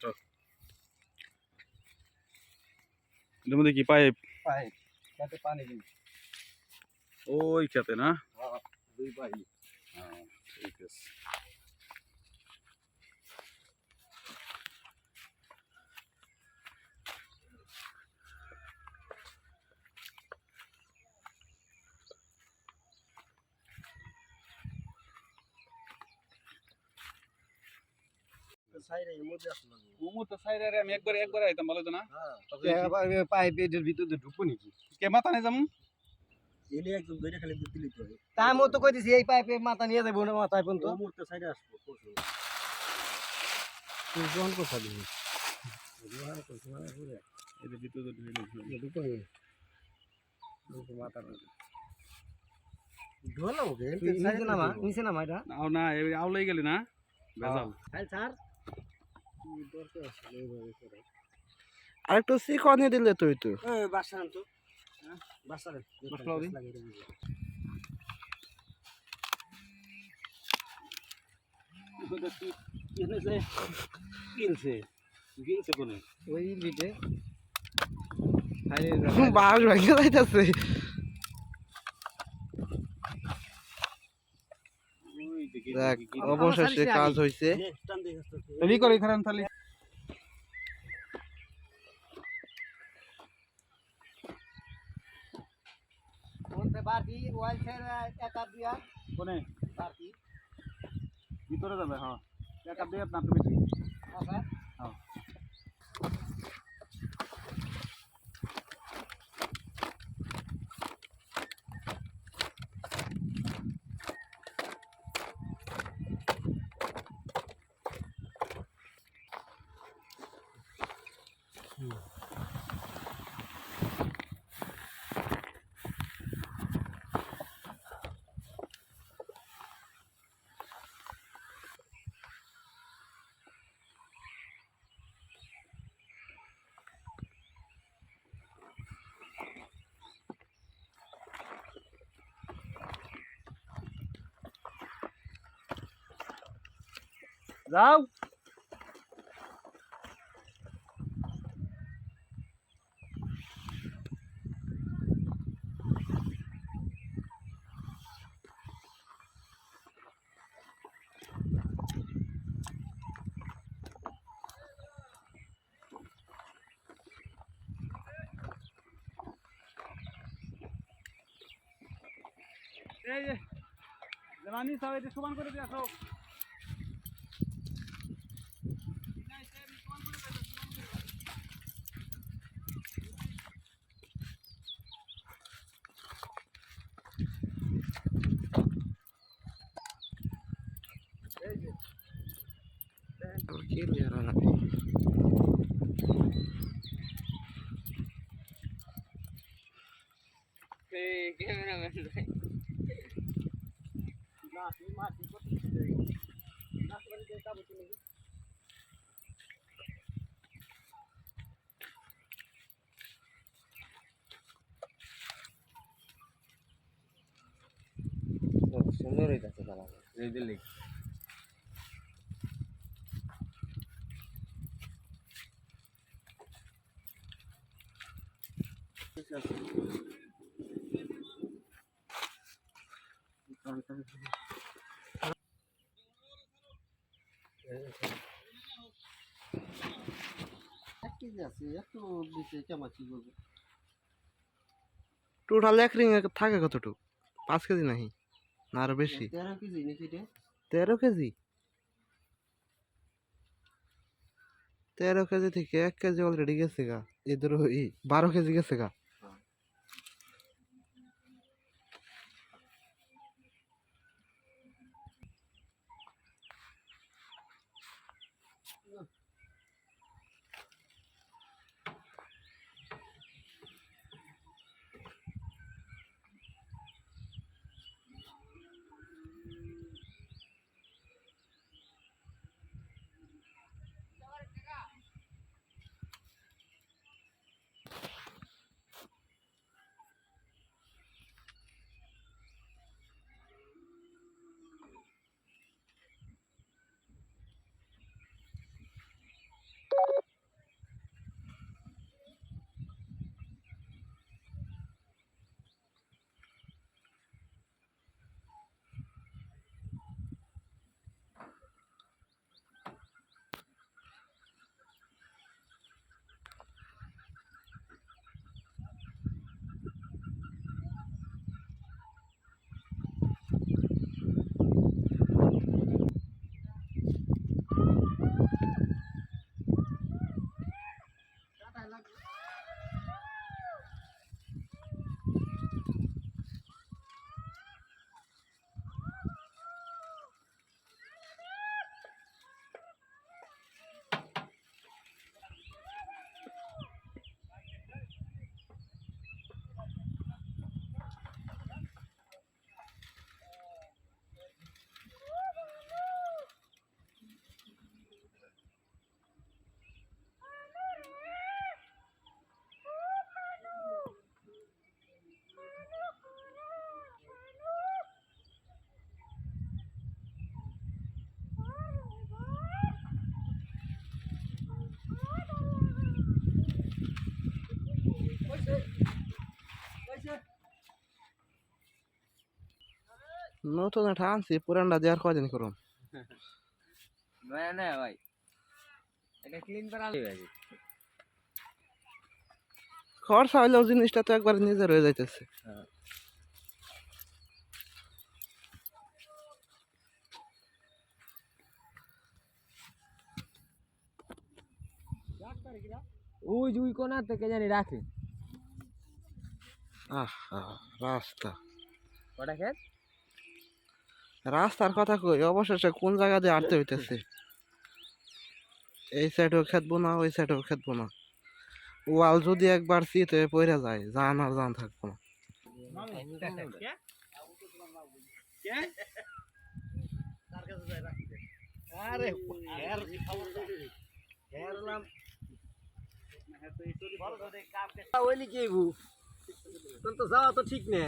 আচ্ছা। এর মধ্যে কি পাইপ? পাইপ। তাতে পানি দিন। ওই খেতে না? হ্যাঁ দুই পাইপ। হ্যাঁ, ঠিক আছে। সাইডে এর মধ্যে আসলো মোমো তো সাইডে আমি একবার একবার আইতাম ভালো তো না? হ্যাঁ পাইপ এদের ভিতরে ঢুকবো নাকি? কে মাথা নেই যাব? এলে একদম ধরে খালি দিতে লিতে হবে তাই মতো কই দিছি এই পাইপে মাথা নিয়ে যাব না মাথায় পর্যন্ত। ও মুহূর্তে সাইডে আসব পশু তুই কোন কথা দিবি এদের ভিতরে ঢুকে গেছে। ঢুকো ঢুকো মাথা ঢোলা ওকে নিচে নামা নিচে নামা এটা। না আউলাই গেলি না? খাই স্যার দরকার আছে এইভাবে করে আরেকটু চিকনে দিলে তুই তো এই বাসা আন তো বাসা রে মশলা দিন। কিনছে কিনছে কোনে? ওই লিটে বাস ভেঙে যাইতেছে দেখ অবশেষে কাজ হয়েছে রেডি করে এখানে তাহলে ভিতরে যাবে হ্যাঁ। এক দিয়ে না তুমি যাও। এই যে জলানি সবাই সমান করে দিয়ে আসো। কি লিয়ার না না তুই মাটি কত না করে দে কাবু তুমি সুন্দর হইতাছে দাদা এই দিল্লি এক কেজি আছে এত দিতে কেমন কি করব টোটাল এক রিং থাকে কতটুকু? পাঁচ কেজি নাহি না আরও বেশি। তেরো কেজি নাকি রে তেরো কেজি? তেরো কেজি থেকে এক কেজি অলরেডি গেছে গা। এদের ওই বারো কেজি গেছে গা। নতুন একটা আনছি পুরানটা দেওয়ার কদিন করুন না ভাই। এটা ক্লিন করা খরচা হইলেও জিনিসটা তো একবার নিজের হয়ে যাইতেছে। ওই যে ওই কোনা থেকে জানি রাখে। আহ রাস্তা। ওটা খেত? রাস্তার কথা কই? অবশেষে কোন জায়গা দিয়ে আটতে হইতেছে? এই সাইডেও খেতবো না, ওই সাইডেও খেতবো না। ওয়াল যদি একবার শীত হয়ে পড়ে যায়, জান আর জান থাকব না। যাওয়া তো ঠিক নেই।